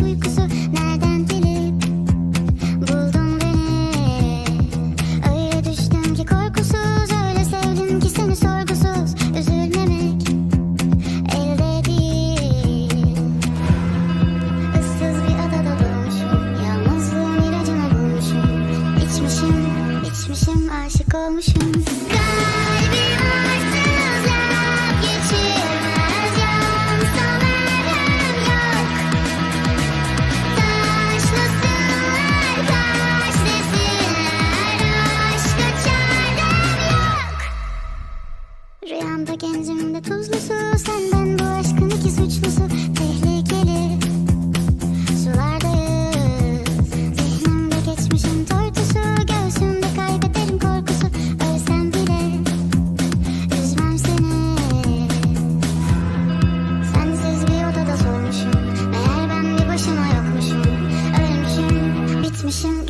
Nereden gelip buldun beni? Öyle düştüm ki korkusuz öyle sevdim ki seni sorgusuz. Üzülmemek elde değil. Issız bir adada bulmuşum Yalnızlığın ilacını bulmuşum. İçmişim, içmişim aşık olmuşum. Çanta gencimde tuzlu su Senden bu aşkın iki suçlusu. Tehlikeli Sulardayız Zihnimde geçmişin tortusu Göğsümde kaybederim korkusu. Ölsem bile Üzmem seni. Sensiz bir odada solmuşum Meğer ben bir başıma yokmuşum. Ölmüşüm, bitmişim